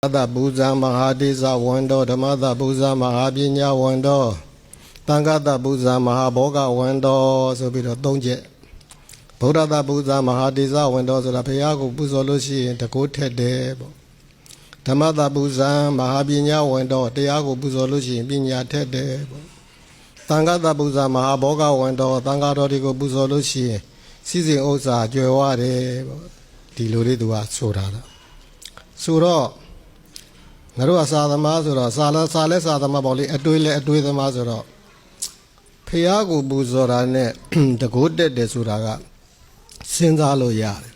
သဗ္ဗူဇံမဟာတိဇဝန္တောဓမ္မသဗ္ဗူဇံမဟာပညာဝန္တောသံဃသဗ္ဗူဇံမဟာဘောဂဝန္တောဆိုပြီးတော့သုံးချက်ဗုဒ္ဓသဗ္ဗူဇံမဟာတိဇဝန္တောဆိုတာဘုရားကိုပူဇော်လို့ရှိရင်တကုထက်တယ်ပေါ့ဓမ္မသဗ္ဗူဇံမဟာပညာဝန္တောတရားကိုပူဇော်လို့ရှိရင်ပညာထက်တယ်ပေါ့သံဃသဗ္ဗူဇံမဟာဘောဂဝန္တောသံဃတော်တွေကိုပူဇော်လို့ရှိရင်စီစဉ်ဥစ္စာကြွယ်ဝတယ်ပေါ့ဒီလိုလေးသူကဆိုတာလားဆိုတော့ ငါတို့ကစာသမားဆိုတော့စာလဲစာလဲစာသမားပေါ့လေအတွေးလဲအတွေးသမားဆိုတော့ဖះကိုပူဇော်တာနဲ့တကိုးတက်တယ်ဆိုတာကစဉ်းစားလို့ရတယ်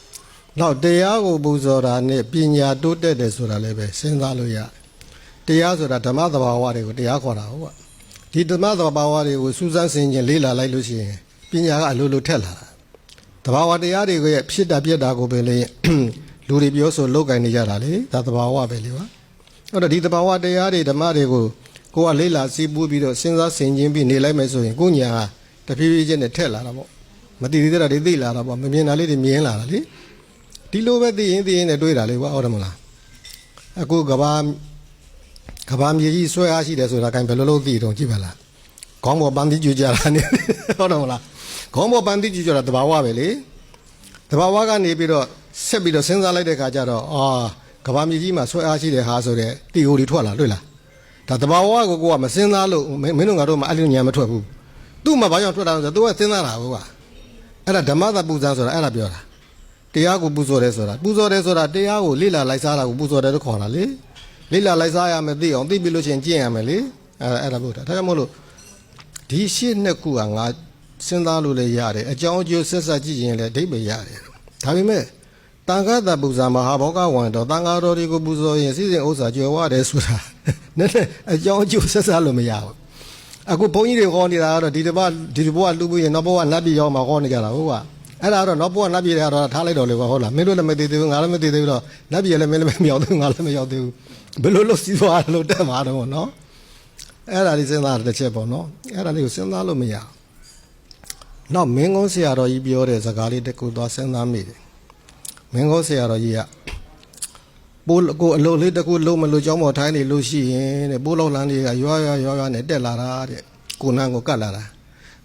။နောက်တရားကိုပူဇော်တာနဲ့ပညာတိုးတက်တယ်ဆိုတာလည်းပဲစဉ်းစားလို့ရတယ်။တရားဆိုတာဓမ္မသဘာဝတွေကိုတရားခေါ်တာဟုတ်ပါ။ဒီဓမ္မသဘာဝတွေကိုစူးစမ်းဆင်ခြင်လေ့လာလိုက်လို့ရှိရင်ပညာကအလိုလိုထက်လာတာ။သဘာဝတရားတွေရဲ့ဖြစ်တာပြက်တာကိုပဲလေလူတွေပြောဆိုလောက်ကင်နေကြတာလေဒါသဘာဝပဲလေပါ။ အဲ့တော့ဒီတဘာဝတရားတွေဓမ္မတွေကိုကိုကလေးလာစီးပူးပြီးတော့စဉ်းစားဆင်ခြင်ပြီးနေလိုက်မယ်ဆိုရင်ကိုညာကတဖြည်းဖြည်းချင်းနဲ့ထက်လာတာပေါ့မတည်သေးတာတွေသိလာတာပေါ့မမြင်တာလေးတွေမြင်လာတာလေဒီလိုပဲသိရင်သိရင်နဲ့တွေးတာလေကွာဟုတ်တယ်မလားအခုကဘာကဘာမြေကြီးဆွဲအားရှိတယ်ဆိုတာကဘယ်လိုလုပ်သိတော့ကြည့်ပါလားခေါင်းပေါ်ပန်းတိကျွကြတာနေဟုတ်တယ်မလားခေါင်းပေါ်ပန်းတိကျွကြတာတဘာဝပဲလေတဘာဝကနေပြီးတော့ဆက်ပြီးတော့စဉ်းစားလိုက်တဲ့ခါကျတော့အာ ကဘာမြေကြီးမှာဆွဲအားရှိတယ်ဟာဆိုတဲ့တီဟိုတွေထွက်လာတွေ့လားဒါတဘာဝကိုကိုကမစဉ်းစားလို့မင်းတို့ငါတို့မှအဲ့လိုညာမထွက်ဘူးသူ့မှာဘာကြောင့်ထွက်တာလဲဆိုတော့ तू ကစဉ်းစားတာဟုတ်ပါအဲ့ဒါဓမ္မသပူဇံဆိုတာအဲ့ဒါပြောတာတရားကိုပူဇော်တယ်ဆိုတာပူဇော်တယ်ဆိုတာတရားကိုလေ့လာလိုက်စားတာကိုပူဇော်တယ်လို့ခေါ်တာလေလေ့လာလိုက်စားရမယ်သိအောင်သိပြီလို့ရှိရင်ကျင့်ရမယ်လေအဲ့အဲ့ဒါဘုရားဒါကြောင့်မို့လို့ဒီရှစ်နှစ်ခုကငါစဉ်းစားလို့လည်းရတယ်အကြောင်းအကျိုးဆက်ဆက်ကြည့်ရင်လည်းအဓိပ္ပာယ်ရတယ်ဒါပေမဲ့ တန်ခါတပူဇာမဟာဘောဂဝံတော်တန်ခါတော်တွေကိုပူဇော်ရင်စီစဉ်ဥစ္စာကျွယ်ဝတယ်ဆိုတာနည်းနည်းအကြောင်းအကျိုးဆက်ဆက်လို့မရဘူးအခုဘုန်းကြီးတွေဟောနေတာကတော့ဒီတပတ်ဒီတပတ်လူပွေးရင်နောက်ဘဝနတ်ပြည်ရောက်မှာဟောနေကြတာဟုတ်ကအဲ့ဒါကတော့နောက်ဘဝနတ်ပြည်တွေကတော့ထားလိုက်တော့လေကွာဟုတ်လားမင်းတို့လည်းမသိသေးဘူးငါလည်းမသိသေးဘူးတော့နတ်ပြည်လည်းမင်းလည်းမရောက်သေးဘူးငါလည်းမရောက်သေးဘူးဘယ်လိုလုပ်စီးသွားလို့တက်မှာတော့နော်အဲ့ဒါလေးစဉ်းစားတဲ့ချက်ပေါ့နော်အဲ့ဒါလေးကိုစဉ်းစားလို့မရဘူးနောက်မင်းကုန်းဆရာတော်ကြီးပြောတဲ့စကားလေးတစ်ခုသွားစဉ်းစားမိတယ် မင်းကုန်းဆရာတော်ကြီးကပိုးကိုအလုပ်လေးတစ်ခုလုံးမလို့ကြောင်းပေါ်ထိုင်းနေလို့ရှိရင်တဲ့ပိုးလောက်လန်းလေးကရွာရွာရွာရွာနဲ့တက်လာတာတဲ့ကိုနန်းကိုကတ်လာတာ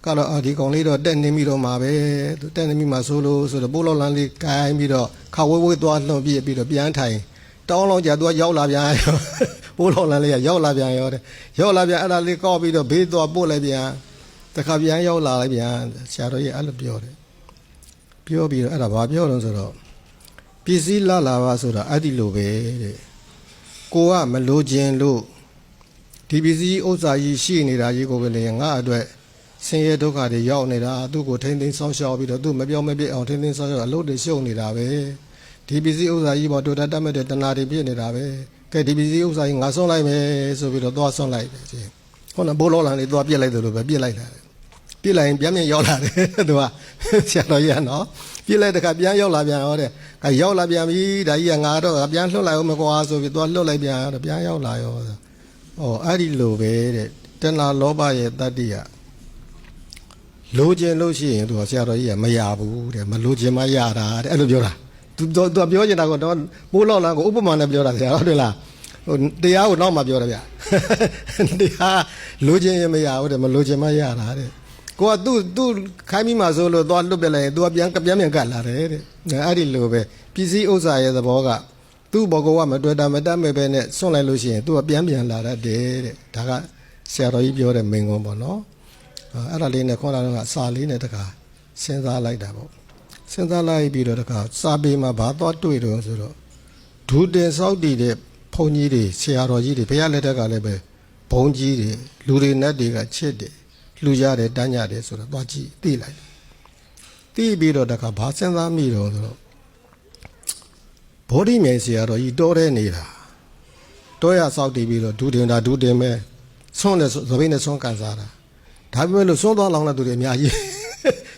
ကတော့အာဒီကောင်လေးတော့တက်နေပြီတော့မှာပဲသူတက်နေပြီမှာဆိုလို့ဆိုတော့ပိုးလောက်လန်းလေးကိုင်းပြီးတော့ခါဝဲဝဲသွားလှုပ်ပြီးပြီးတော့ပြန်ထိုင်တောင်းလုံးကြာသူကရောက်လာပြန်ရောပိုးလောက်လန်းလေးကရောက်လာပြန်ရောတဲ့ရောက်လာပြန်အဲ့ဒါလေးကောက်ပြီးတော့ဘေးသွားပို့လိုက်ပြန်တခါပြန်ရောက်လာလိုက်ပြန်ဆရာတော်ကြီးအဲ့လိုပြောတယ်ပြောပြီးတော့အဲ့ဒါဘာပြောတော့ဆိုတော့ ပစ္စည်းလာလာပါဆိုတာအဲ့ဒီလိုပဲတဲ့ကိုကမလိုခြင်းလို့ဒီပစ္စည်းဥစ္စာကြီးရှိနေတာကြီးကိုပဲလေငါအတွက်ဆင်းရဲဒုက္ခတွေရောက်နေတာသူ့ကိုထိမ့်သိမ်းဆောင်းရှောက်ပြီးတော့သူ့မပြောင်းမပြစ်အောင်ထိမ့်သိမ်းဆောင်းရှောက်အလုပ်တွေရှုပ်နေတာပဲဒီပစ္စည်းဥစ္စာကြီးပေါ်တူတတ်တတ်မဲ့တဲ့တဏှာတွေပြည့်နေတာပဲကဲဒီပစ္စည်းဥစ္စာကြီးငါဆုံးလိုက်မယ်ဆိုပြီးတော့သွားဆုံးလိုက်တယ်ချင်းဟုတ်လားဘိုးလောလန်လေးသွားပြစ်လိုက်တယ်လို့ပဲပြစ်လိုက်တာ ပြစ်လိုက်ရင်ပြန်ပြန်ရောက်လာတယ်သူကဆရာတော်ကြီးကနော်ပြစ်လိုက်တဲ့ခါပြန်ရောက်လာပြန်ရောတဲ့ကရောက်လာပြန်ပြီဒါကြီးကငါတော့ပြန်လှုပ်လိုက်အောင်မကွာဆိုပြီးသွားလှုပ်လိုက်ပြန်ရောပြန်ရောက်လာရောဩအဲ့ဒီလိုပဲတဲ့တဏှာလောဘရဲ့တတ္တိကလိုချင်လို့ရှိရင်သူကဆရာတော်ကြီးကမရဘူးတဲ့မလိုချင်မှရတာတဲ့အဲ့လိုပြောတာသူသူပြောချင်တာကတော့ပိုးလောက်လာကိုဥပမာနဲ့ပြောတာဆရာဟုတ်တယ်လားဟိုတရားကိုနောက်မှပြောတယ်ဗျတရားလိုချင်ရင်မရဘူးတဲ့မလိုချင်မှရတာတဲ့ ကိုကသူ့သူ့ခိုင်းပြီးမှဆိုလို့သွားလွတ်ပြလိုက်ရင် तू ကပြန်ပြန်ပြန်ကတ်လာတယ်တဲ့အဲ့ဒီလိုပဲပစ္စည်းဥစ္စာရဲ့သဘောကသူ့ဘောကကမတွေ့တာမတတ်မဲ့ပဲနဲ့ဆွန့်လိုက်လို့ရှိရင် तू ကပြန်ပြန်လာတတ်တယ်တဲ့ဒါကဆရာတော်ကြီးပြောတဲ့မိန်ကွန်းပေါ့နော်အဲ့ဒါလေးနဲ့ခေါင်းလာတော့ကစာလေးနဲ့တခါစဉ်းစားလိုက်တာပေါ့စဉ်းစားလိုက်ပြီးတော့တခါစာပေမှာဘာသွားတွေ့တော့ဆိုတော့ဒူတင်စောက်တည်တဲ့ဘုန်းကြီးတွေဆရာတော်ကြီးတွေဘုရားလက်ထက်ကလည်းပဲဘုန်းကြီးတွေလူတွေနဲ့တွေကချစ်တယ် လှူကြတယ်တန်းကြတယ်ဆိုတော့သွားကြည့်သိလိုက်သိပြီးတော့တခါဘာစဉ်းစားမိတော့ဆိုတော့ဘောဓိမြိုင်ဆရာတော်ကြီးတောထဲနေတာတောရစောက်တည်ပြီးတော့ဒူတင်တာဒူတင်မဲ့ဆွန့်တယ်သပိနဲ့ဆွန့်ကန်စားတာဒါပေမဲ့လို့ဆွန့်သွားလောင်းတဲ့သူတွေအများကြီး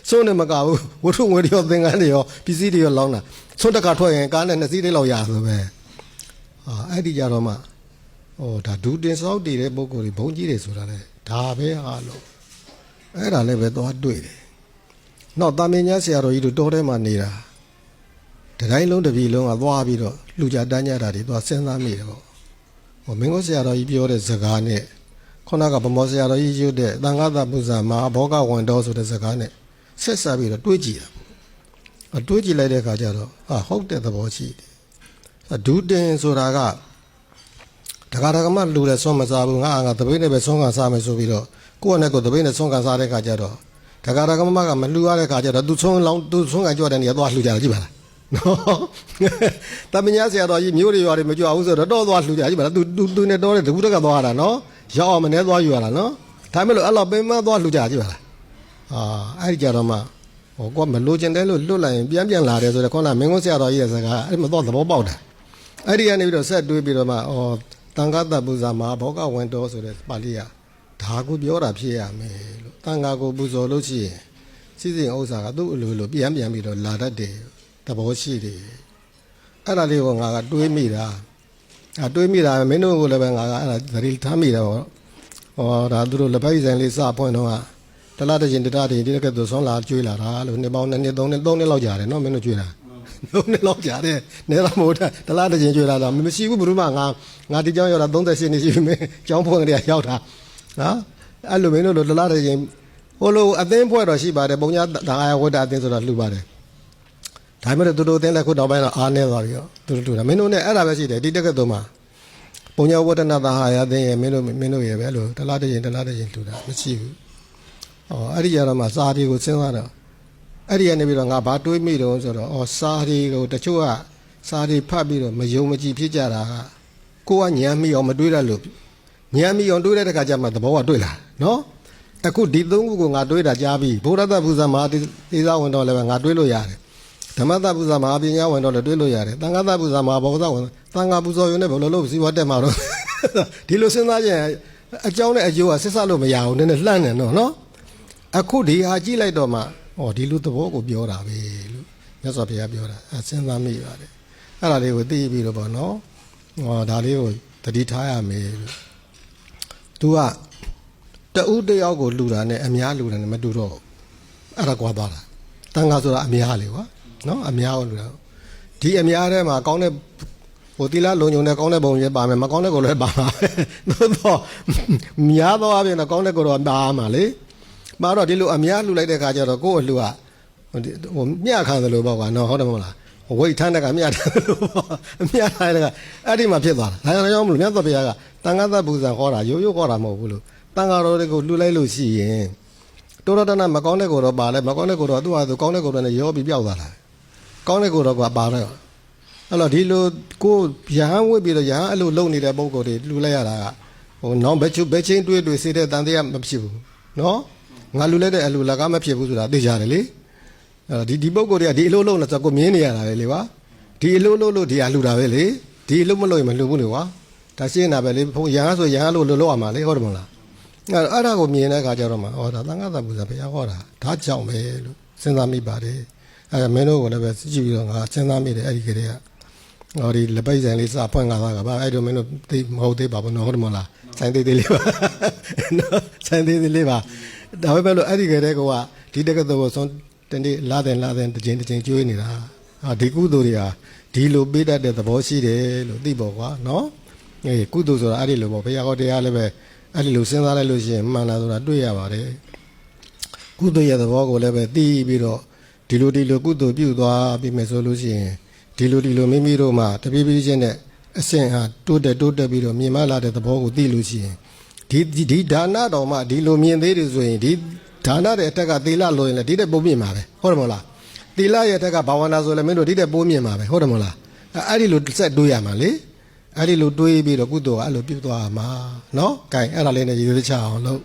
ဆွန့်နေမကဘူးဝတ္ထုငွေတွေရောသင်္ကန်းတွေရောပစ္စည်းတွေရောလောင်းတာဆွန့်တခါထွက်ရင်ကားနဲ့နှစ်စီးလေးလောက်ရဆိုပဲအာအဲ့ဒီကြတော့မှဟိုဒါဒူတင်စောက်တည်တဲ့ပုံကိုယ်တွေဘုံကြီးတွေဆိုတာလေဒါပဲဟာလို့ အဲ့ဒါလည်းပဲသွားတွေ့တယ်။နောက်တာမင်းညာဆရာတော်ကြီးတို့တောထဲမှာနေတာတတိုင်းလုံးတစ်ပြည်လုံးကသွားပြီးတော့လှူကြတန်းကြတာတွေသွားစဉ်းစားမိတယ်ပေါ့ဟိုမင်းကိုဆရာတော်ကြီးပြောတဲ့စကားနဲ့ခုနကဗမောဆရာတော်ကြီးရွတ်တဲ့သံဃာတပုဇာမဟာဘောဂဝန်တော်ဆိုတဲ့စကားနဲ့ဆက်ဆက်ပြီးတော့တွေးကြည့်တာအတွေးကြည့်လိုက်တဲ့အခါကျတော့ဟာဟုတ်တဲ့သဘောရှိတယ်အဒူးတင်ဆိုတာကတခါတခါမှလူတယ်ဆွမ်းမစားဘူးငါငါတပိတ်နဲ့ပဲဆွမ်းခံစားမယ်ဆိုပြီးတော့ ကိုယ့်နဲ့ကိုယ်တပိတ်နဲ့ဆွမ်းခံစားတဲ့အခါကျတော့တခါတခါမှကမလှူရတဲ့အခါကျတော့သူဆွမ်းလောင်းသူဆွမ်းခံကြွတဲ့နေရာသွားလှူကြတာကြည့်ပါလားနော်တမညာဆရာတော်ကြီးမျိုးတွေရွာတွေမကြွဘူးဆိုတော့တော့သွားလှူကြကြည့်ပါလားသူသူသူနဲ့တော့တဲ့တကူတက်ကသွားတာနော်ရောက်အောင်မနေသွားယူရတာနော်ဒါမဲ့လို့အဲ့လိုပင်မသွားလှူကြကြည့်ပါလားအာအဲ့ဒီကြတော့မှဟောကောမလိုချင်တယ်လို့လွတ်လိုက်ရင်ပြန်ပြန်လာတယ်ဆိုတော့ခေါင်းကမင်းကုန်းဆရာတော်ကြီးရဲ့စကားအဲ့မတော့သဘောပေါက်တာအဲ့ဒီကနေပြီးတော့ဆက်တွေးပြီးတော့မှအော်တန်ခါတပူဇာမှာဘောကဝင်တော်ဆိုတဲ့ပါဠိက ဒါကိုပြောတာဖြစ်ရမယ်လို့တန်ခါကိုပူဇော်လို့ရှိရင်စီစဉ်ဥစ္စာကသူ့အလိုလိုပြန်ပြန်ပြီးတော့လာတတ်တယ်သဘောရှိတယ်အဲ့ဒါလေးကိုငါကတွေးမိတာအဲတွေးမိတာမင်းတို့ကလည်းပဲငါကအဲ့ဒါသတိထားမိတာပေါ့ဟောဒါသူတို့လက်ပိုက်ဆိုင်လေးစပွင့်တော့ကတလားတစ်ချိန်တလားတစ်ချိန်ဒီကဲသူဆွမ်းလာကျွေးလာတာလို့နှစ်ပေါင်းနှစ်နှစ်သုံးနှစ်သုံးနှစ်လောက်ကြာတယ်နော်မင်းတို့ကျွေးတာသုံးနှစ်လောက်ကြာတယ်နေတော့မဟုတ်တာတလားတစ်ချိန်ကျွေးလာတာမရှိဘူးဘုရုမငါငါဒီကြောင်းရောက်တာ38နှစ်ရှိပြီမင်းကျောင်းဖွင့်ကြရရောက်တာ နော်အဲ့လိုမင်းတို့လိုတလားတစ်ချိန်ဟိုလိုအသင်းဖွဲ့တော့ရှိပါတယ်ပုံညာတန်အာယဝတ္တအသင်းဆိုတော့လှူပါတယ်ဒါပေမဲ့သူတို့အသင်းလည်းခုနောက်ပိုင်းတော့အားနေသွားပြီရောသူတို့လှူတာမင်းတို့နဲ့အဲ့ဒါပဲရှိတယ်ဒီတက်ကက်သုံးမှာပုံညာဝတ္တနာတဟာယအသင်းရဲ့မင်းတို့မင်းတို့ရဲ့ပဲလို့တလားတစ်ချိန်တလားတစ်ချိန်လှူတာမရှိဘူး။အော်အဲ့ဒီကြတော့မှစာဒီကိုစဉ်းစားတော့အဲ့ဒီကနေပြီးတော့ငါဘာတွေးမိတော့ဆိုတော့အော်စာဒီကိုတချို့ကစာဒီဖတ်ပြီးတော့မယုံမကြည်ဖြစ်ကြတာကကိုကညံမိအောင်မတွေးရလို့ ညံမိအောင်တွေးတဲ့တခါကျမှသဘောကတွေးလာနော်။အခုဒီသုံးခုကိုငါတွေးတာကြားပြီဘုရားတပူဇာမဟာသေသာဝင်တော့လည်းပဲငါတွေးလို့ရတယ်။ဓမ္မတပူဇာမဟာပညာဝင်တော့လည်းတွေးလို့ရတယ်။သံဃာတပူဇာမဟာဘောဇဝင်သံဃာပူဇော်ရုံနဲ့ဘယ်လိုလုပ်စီဝတ်တက်မှာတော့ဒီလိုစဉ်းစားကြရင်အကြောင်းနဲ့အကျိုးကဆက်ဆက်လို့မရဘူးနည်းနည်းလှမ်းတယ်နော်နော်။အခုဒီဟာကြည့်လိုက်တော့မှဩဒီလူသဘောကိုပြောတာပဲလို့မြတ်စွာဘုရားပြောတာအဲစဉ်းစားမိပါတယ်အဲ့ဒါလေးကိုသိပြီးတော့ဗောနော်ဟောဒါလေးကိုသတိထားရမယ်လို့ तू ကတဦးတယောက်ကိုလှူတာနဲ့အများလှူတာနဲ့မတူတော့ဘူးအဲ့ဒါကွာသွားတာတန်ခါဆိုတာအများလေကွာနော်အများကိုလှူတာဒီအများထဲမှာကောင်းတဲ့ဟိုတိလာလုံုံနဲ့ကောင်းတဲ့ပုံရဲ့ပါမယ်မကောင်းတဲ့ကိုလည်းပါမှာပဲသို့တော့များသောအပြင်တော့ကောင်းတဲ့ကိုတော့ပါမှာလေမှာတော့ဒီလိုအများလှူလိုက်တဲ့ခါကျတော့ကိုယ့်အလှူကဟိုဒီဟိုမျှခံသလိုပေါ့ကွာနော်ဟုတ်တယ်မဟုတ်လားဝိတ်ထမ်းတဲ့ကမျှထမ်းသလိုပေါ့မျှထားတဲ့ကအဲ့ဒီမှာဖြစ်သွားတာဒါကြောင့်မလို့မြတ်စွာဘုရားက တန်ခါသပူဇံဟောတာရိုးရိုးဟောတာမဟုတ်ဘူးလို့တန်ခါတော်တွေကိုလှူလိုက်လို့ရှိရင်တောရတနာမကောင်းတဲ့ကိုတော့ပါလဲမကောင်းတဲ့ကိုတော့သူ့ဟာသူကောင်းတဲ့ကိုတော့လည်းရောပြီးပြောက်သွားတာကောင်းတဲ့ကိုတော့ကပါတော့အဲ့တော့ဒီလိုကိုရဟန်းဝိပြီးတော့ရဟန်းအဲ့လိုလုံနေတဲ့ပုံကိုယ်တွေလှူလိုက်ရတာကဟိုနောက်ဘက်ချုပ်ဘက်ချင်းတွေးတွေးစေတဲ့တန်တရားမဖြစ်ဘူးနော်ငါလူလိုက်တဲ့အလူလကားမဖြစ်ဘူးဆိုတာသိကြတယ်လေအဲ့တော့ဒီဒီပုံကိုယ်တွေကဒီအလုပ်လုပ်နေဆိုကိုမြင်နေရတာပဲလေကွာဒီအလုပ်လုပ်လို့ဒီအလူတာပဲလေဒီအလုပ်မလုပ်ရင်မလှူဘူးလေကွာ ဒါရှင်းတာပဲလေဘုံရဟန်းဆိုရဟန်းလို့လှုပ်ရမှာလေဟုတ်တယ်မဟုတ်လားအဲ့အဲ့ဒါကိုမြင်တဲ့အခါကျတော့မှဩဒါသံဃာတပူဇာဘုရားဟောတာဒါကြောင့်ပဲလို့စဉ်းစားမိပါတယ်အဲ့ဒါမင်းတို့ကလည်းပဲကြည့်ပြီးတော့ငါစဉ်းစားမိတယ်အဲ့ဒီကလေးကဟောဒီလက်ပိုက်ဆိုင်လေးစဖွင့်ကားတာကဘာအဲ့တို့မင်းတို့သိမဟုတ်သေးပါဘူးနော်ဟုတ်တယ်မဟုတ်လားဆိုင်သေးသေးလေးပါနော်ဆိုင်သေးသေးလေးပါဒါပဲပဲလို့အဲ့ဒီကလေးကဒီတက္ကသိုလ်ကိုဆုံးတနေ့လာတယ်လာတယ်တစ်ချိန်တစ်ချိန်ကျွေးနေတာဟာဒီကုသိုလ်တွေဟာဒီလိုပေးတတ်တဲ့သဘောရှိတယ်လို့သိပေါ့ကွာနော် အေးကုသိုလ်ဆိုတာအဲ့ဒီလိုပေါ့ဘုရားဟောတရားလည်းပဲအဲ့ဒီလိုစဉ်းစားလိုက်လို့ရှိရင်မှန်လားဆိုတာတွေ့ရပါတယ်ကုသိုလ်ရဲ့သဘောကိုလည်းပဲသိပြီးတော့ဒီလိုဒီလိုကုသိုလ်ပြုသွားပြီးမယ်ဆိုလို့ရှိရင်ဒီလိုဒီလိုမိမိတို့မှတပြေးပြေးချင်းနဲ့အဆင့်ဟာတိုးတက်တိုးတက်ပြီးတော့မြင်မလာတဲ့သဘောကိုသိလို့ရှိရင်ဒီဒီဒီဒါနတော်မှဒီလိုမြင်သေးတယ်ဆိုရင်ဒီဒါနရဲ့အထက်ကသီလလို့ရင်လည်းဒီတဲ့ပိုးမြင်မှာပဲဟုတ်တယ်မဟုတ်လားသီလရဲ့အထက်ကဘာဝနာဆိုလည်းမင်းတို့ဒီတဲ့ပိုးမြင်မှာပဲဟုတ်တယ်မဟုတ်လားအဲ့အဲ့ဒီလိုစက်တွေးရမှာလေ အဲ့ဒီလိုတွေးပြီးတော့ကုသိုလ်ကအဲ့လိုပြုသွားမှာနော် gain အဲ့ဒါလေးနဲ့ရည်ရွယ်ချက်အောင်လုပ်